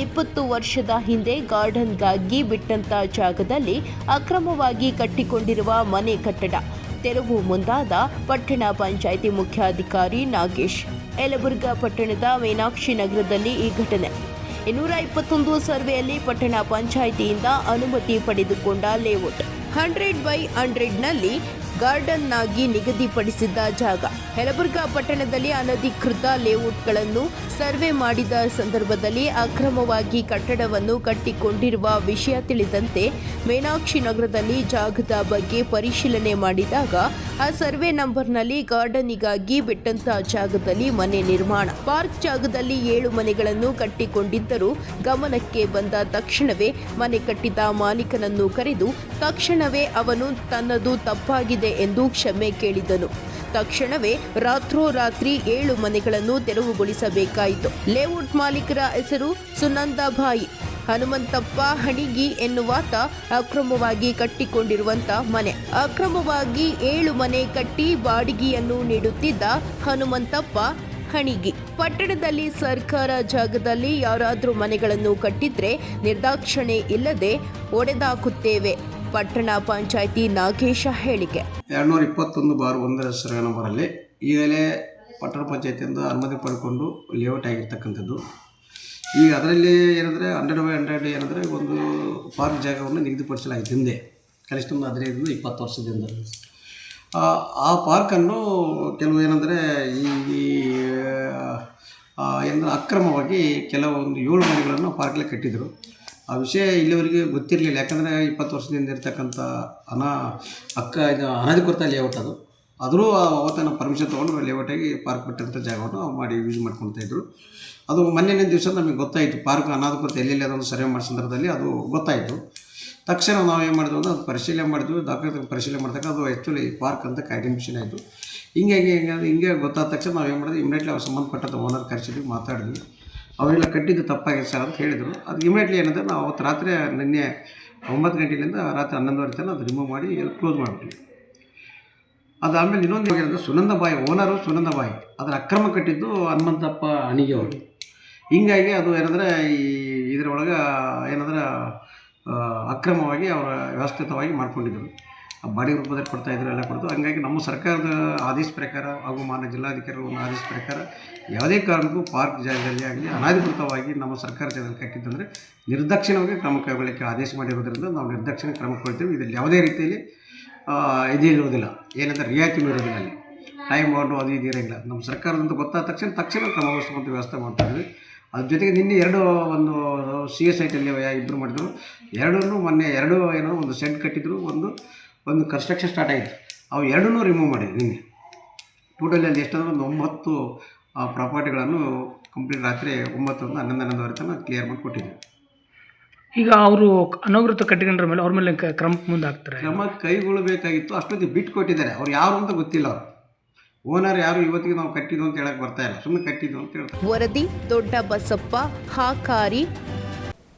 ಇಪ್ಪತ್ತು ವರ್ಷದ ಹಿಂದೆ ಗಾರ್ಡನ್ಗಾಗಿ ಬಿಟ್ಟಂತ ಜಾಗದಲ್ಲಿ ಅಕ್ರಮವಾಗಿ ಕಟ್ಟಿಕೊಂಡಿರುವ ಮನೆ ಕಟ್ಟಡ. ತೆರವು ಮುಂದಾದ ಪಟ್ಟಣ ಪಂಚಾಯಿತಿ ಮುಖ್ಯಾಧಿಕಾರಿ ನಾಗೇಶ್. ಯಲಬುರ್ಗಾ ಪಟ್ಟಣದ ಮೀನಾಕ್ಷಿ ನಗರದಲ್ಲಿ ಈ ಘಟನೆ. ಇನ್ನೂರ ಇಪ್ಪತ್ತೊಂದು ಸರ್ವೆಯಲ್ಲಿ ಪಟ್ಟಣ ಪಂಚಾಯಿತಿಯಿಂದ ಅನುಮತಿ ಪಡೆದುಕೊಂಡ ಲೇಔಟ್. ಹಂಡ್ರೆಡ್ ಬೈ ಹಂಡ್ರೆಡ್ನಲ್ಲಿ ಗಾರ್ಡನ್ನಾಗಿ ನಿಗದಿಪಡಿಸಿದ್ದ ಜಾಗ. ಯಲಬುರ್ಗಾ ಪಟ್ಟಣದಲ್ಲಿ ಅನಧಿಕೃತ ಲೇಔಟ್ಗಳನ್ನು ಸರ್ವೆ ಮಾಡಿದ ಸಂದರ್ಭದಲ್ಲಿ ಅಕ್ರಮವಾಗಿ ಕಟ್ಟಡವನ್ನು ಕಟ್ಟಿಕೊಂಡಿರುವ ವಿಷಯ ತಿಳಿದಂತೆ ಮೀನಾಕ್ಷಿ ನಗರದಲ್ಲಿ ಜಾಗದ ಬಗ್ಗೆ ಪರಿಶೀಲನೆ ಮಾಡಿದಾಗ, ಆ ಸರ್ವೆ ನಂಬರ್ನಲ್ಲಿ ಗಾರ್ಡನಿಗಾಗಿ ಬಿಟ್ಟಂತ ಜಾಗದಲ್ಲಿ ಮನೆ ನಿರ್ಮಾಣ. ಪಾರ್ಕ್ ಜಾಗದಲ್ಲಿ ಏಳು ಮನೆಗಳನ್ನು ಕಟ್ಟಿಕೊಂಡಿದ್ದರೂ ಗಮನಕ್ಕೆ ಬಂದ ತಕ್ಷಣವೇ ಮನೆ ಕಟ್ಟಿದ ಮಾಲೀಕನನ್ನು ಕರೆದು, ತಕ್ಷಣವೇ ಅವನು ತನ್ನದು ತಪ್ಪಾಗಿದೆ ಎಂದು ಕ್ಷಮೆ ಕೇಳಿದನು ತಕ್ಷಣವೇ ರಾತ್ರೋರಾತ್ರಿ ಏಳು ಮನೆಗಳನ್ನು ತೆರವುಗೊಳಿಸಬೇಕಾಯಿತು. ಲೇಔಟ್ ಮಾಲೀಕರ ಹೆಸರು ಸುನಂದಾಬಾಯಿ ಹನುಮಂತಪ್ಪ ಹಣಿಗಿ ಎನ್ನುವಾತ ಅಕ್ರಮವಾಗಿ ಕಟ್ಟಿಕೊಂಡಿರುವಂತ ಮನೆ. ಅಕ್ರಮವಾಗಿ ಏಳು ಮನೆ ಕಟ್ಟಿ ಬಾಡಿಗೆಯನ್ನು ನೀಡುತ್ತಿದ್ದ ಹನುಮಂತಪ್ಪ ಹಣಿಗಿ. ಪಟ್ಟಣದಲ್ಲಿ ಸರ್ಕಾರ ಜಾಗದಲ್ಲಿ ಯಾರಾದರೂ ಮನೆಗಳನ್ನು ಕಟ್ಟಿದ್ರೆ ನಿರ್ದಾಕ್ಷಣೆ ಇಲ್ಲದೆ ಒಡೆದಾಕುತ್ತೇವೆ. ಪಟ್ಟಣ ಪಂಚಾಯಿತಿ ನಾಗೇಶ ಹೇಳಿಕೆ. ಎರಡ್ನೂರ ಇಪ್ಪತ್ತೊಂದು ಬಾರ್ ಒಂದರ ಸರ್ವೆ ನಂಬರಲ್ಲಿ ಈಗಲೇ ಪಟ್ಟಣ ಪಂಚಾಯತಿಯಿಂದ ಅನುಮತಿ ಪಡ್ಕೊಂಡು ಲೇಔಟ್ ಆಗಿರ್ತಕ್ಕಂಥದ್ದು. ಈಗ ಅದರಲ್ಲಿ ಏನಂದರೆ ಹಂಡ್ರೆಡ್ ಬೈ ಹಂಡ್ರೆಡ್ ಏನಂದರೆ ಒಂದು ಪಾರ್ಕ್ ಜಾಗವನ್ನು ನಿಗದಿಪಡಿಸಲಾಗಿತ್ತು ಹಿಂದೆ. ಕನಿಷ್ಠ ಒಂದು ಹದಿನೈದರಿಂದ ಇಪ್ಪತ್ತು ವರ್ಷದಿಂದ. ಆ ಪಾರ್ಕನ್ನು ಕೆಲವು ಏನಂದರೆ ಈ ಏನಂದ್ರೆ ಅಕ್ರಮವಾಗಿ ಕೆಲವೊಂದು ಏಳು ಮನೆಗಳನ್ನು ಪಾರ್ಕ್ಲೆ ಕಟ್ಟಿದರು. ಆ ವಿಷಯ ಇಲ್ಲಿವರೆಗೆ ಗೊತ್ತಿರಲಿಲ್ಲ. ಯಾಕಂದರೆ ಇಪ್ಪತ್ತು ವರ್ಷದಿಂದ ಇರ್ತಕ್ಕಂಥ ಅನಾ ಅಕ್ಕ ಇದು ಅನಧಿಕೃತ ಲೇಔಟ್ ಅದು. ಆದರೂ ಅವತ್ತನ್ನು ಪರ್ಮಿಷನ್ ತೊಗೊಂಡು ಲೇಔಟಾಗಿ ಪಾರ್ಕ್ ಬಿಟ್ಟಂಥ ಜಾಗವನ್ನು ಮಾಡಿ ಯೂಸ್ ಮಾಡ್ಕೊಳ್ತಾ ಇದ್ರು. ಅದು ಮೊನ್ನೆನೇ ದಿವಸ ನಮಗೆ ಗೊತ್ತಾಯಿತು. ಪಾರ್ಕ್ ಅನಾಧಿಕೃತ ಎಲ್ಲೆಲ್ಲಿ ಅದೊಂದು ಸರ್ವೆ ಮಾಡೋ ಸಂದರ್ಭದಲ್ಲಿ ಅದು ಗೊತ್ತಾಯಿತು. ತಕ್ಷಣ ನಾವು ಏನು ಮಾಡಿದ್ವಿ ಅಂದ್ರೆ ಅದು ಪರಿಶೀಲನೆ ಮಾಡಿದ್ವಿ. ದಾಖಲೆ ಪರಿಶೀಲನೆ ಮಾಡಿದಾಗ ಅದು ಆ್ಯಕ್ಚುಲಿ ಪಾರ್ಕ್ ಅಂತ ಐಡೆಂಟಿಫಿಕೇಷನ್ ಆಯಿತು. ಹಿಂಗಾಗಿ ಹಿಂಗೆ ಹಿಂಗೆ ಗೊತ್ತಾದ ತಕ್ಷಣ ನಾವು ಏನು ಮಾಡಿದ್ವಿ ಇಮಿಡಿಯೇಟ್ಲಿ ಅವ್ರು ಸಂಬಂಧಪಟ್ಟಂಥ ಓನರ್ ಕರೆಸಿದ್ವಿ, ಮಾತಾಡಿದ್ವಿ. ಅವರೆಲ್ಲ ಕಟ್ಟಿದ್ದು ತಪ್ಪಾಗಿದೆ ಸರ್ ಅಂತ ಹೇಳಿದರು. ಅದು ಇಮಿಡಿಯೇಟ್ಲಿ ಏನಂದ್ರೆ ನಾವು ಅವತ್ತು ರಾತ್ರಿ ನಿನ್ನೆ ಒಂಬತ್ತು ಗಂಟೆಯಿಂದ ರಾತ್ರಿ ಹನ್ನೊಂದುವರೆ ತನಕ ಅದು ರಿಮೂವ್ ಮಾಡಿ ಎಲ್ಲ ಕ್ಲೋಸ್ ಮಾಡಿಬಿಟ್ವಿ. ಅದಾದಮೇಲೆ ಇನ್ನೊಂದು ಏನಂದ್ರೆ ಸುನಂದ ಬಾಯಿ ಓನರು ಸುನಂದ ಬಾಯಿ, ಅದರ ಅಕ್ರಮ ಕಟ್ಟಿದ್ದು ಹನುಮಂತಪ್ಪ ಅಣಿಗೆ ಅವರು. ಹಿಂಗಾಗಿ ಅದು ಏನಂದರೆ ಈ ಇದರೊಳಗೆ ಏನಂದ್ರೆ ಅಕ್ರಮವಾಗಿ ಅವರ ವ್ಯವಸ್ಥಿತವಾಗಿ ಮಾಡ್ಕೊಂಡಿದ್ದರು ಆ ಬಾಡಿ ರೂಪದಲ್ಲಿ ಕೊಡ್ತಾ ಇದ್ರು ಎಲ್ಲ ಕೊಡ್ತು. ಹಂಗಾಗಿ ನಮ್ಮ ಸರ್ಕಾರದ ಆದೇಶ ಪ್ರಕಾರ ಹಾಗೂ ಮಾನ್ಯ ಜಿಲ್ಲಾಧಿಕಾರಿಗಳ ಆದೇಶ ಪ್ರಕಾರ ಯಾವುದೇ ಕಾರಣಕ್ಕೂ ಪಾರ್ಕ್ ಜಾಗದಲ್ಲಿ ಆಗಲಿ, ಅನಧಿಕೃತವಾಗಿ ನಮ್ಮ ಸರ್ಕಾರ ಜಾಗದಲ್ಲಿ ಕಟ್ಟಿದ್ದಂದರೆ ನಿರ್ದಕ್ಷಿಣವಾಗಿ ಕ್ರಮ ಕೈಗೊಳ್ಳಲಿಕ್ಕೆ ಆದೇಶ ಮಾಡಿರೋದ್ರಿಂದ ನಾವು ನಿರ್ದಾಕ್ಷಿಣ್ಯ ಕ್ರಮ ಕೊಡ್ತೀವಿ. ಇದರಲ್ಲಿ ಯಾವುದೇ ರೀತಿಯಲ್ಲಿ ಇದಿರುವುದಿಲ್ಲ ಏನಂದರೆ ರಿಯಾಯಿತಿ ಇರೋದಿಲ್ಲ ಅಲ್ಲಿ. ಟೈಮ್ ಬಾಂಡು ಅದು ಇದು ನಮ್ಮ ಸರ್ಕಾರದಂತ ಗೊತ್ತಾದ ತಕ್ಷಣ ತಕ್ಷಣ ಕ್ರಮ ವಹಿಸ್ಕೊಂಡು ವ್ಯವಸ್ಥೆ ಮಾಡ್ತಾ ಇದ್ವಿ. ಅದ್ರ ಜೊತೆಗೆ ನಿನ್ನೆ ಎರಡು ಒಂದು ಸಿ ಎಸ್ ಐ ಟಲ್ಲಿ ಇಬ್ಬರು ಮಾಡಿದರು. ಎರಡನ್ನೂ ಮೊನ್ನೆ ಎರಡು ಏನೋ ಒಂದು ಸೆಂಟ್ ಕಟ್ಟಿದ್ರು. ಒಂದು ಒಂದು ಕನ್ಸ್ಟ್ರಕ್ಷನ್ ಸ್ಟಾರ್ಟ್ ಆಯಿತು ಅವು ಎರಡನ್ನೂ ರಿಮೂವ್ ಮಾಡಿದೆ ನಿನ್ನೆ. ಟೋಟಲಿ ಅಲ್ಲಿ ಎಷ್ಟಂದ್ರೆ ಒಂದು ಒಂಬತ್ತು ಪ್ರಾಪರ್ಟಿಗಳನ್ನು ಕಂಪ್ಲೀಟ್ ರಾತ್ರಿ ಒಂಬತ್ತರಿಂದ ಹನ್ನೊಂದು ಹನ್ನೊಂದುವರೆ ತನಕ ಕ್ಲಿಯರ್ ಮಾಡಿ ಕೊಟ್ಟಿದ್ವಿ. ಈಗ ಅವರು ಅನಾವೃತ ಕಟ್ಟಿಕೊಂಡ್ರ ಮೇಲೆ ಅವ್ರ ಮೇಲೆ ಕ- ಕ್ರಮ ಮುಂದೆ ಹಾಕ್ತಾರೆ ಕ್ರಮ ಕೈಗೊಳ್ಳಬೇಕಾಗಿತ್ತು. ಅಷ್ಟೊತ್ತಿಗೆ ಬಿಟ್ಟು ಕೊಟ್ಟಿದ್ದಾರೆ. ಅವ್ರು ಯಾರು ಅಂತ ಗೊತ್ತಿಲ್ಲ ಅವರು. ಓನರ್ ಯಾರು ಇವತ್ತಿಗೆ ನಾವು ಕಟ್ಟಿದ್ದು ಅಂತ ಹೇಳಕ್ ಬರ್ತಾ ಇಲ್ಲ. ಸುಮ್ಮನೆ ಕಟ್ಟಿದ್ದು ಅಂತ ಹೇಳ್ತಾರೆ. ವರದಿ ದೊಡ್ಡ ಬಸಪ್ಪ ಹಾಕಾರಿ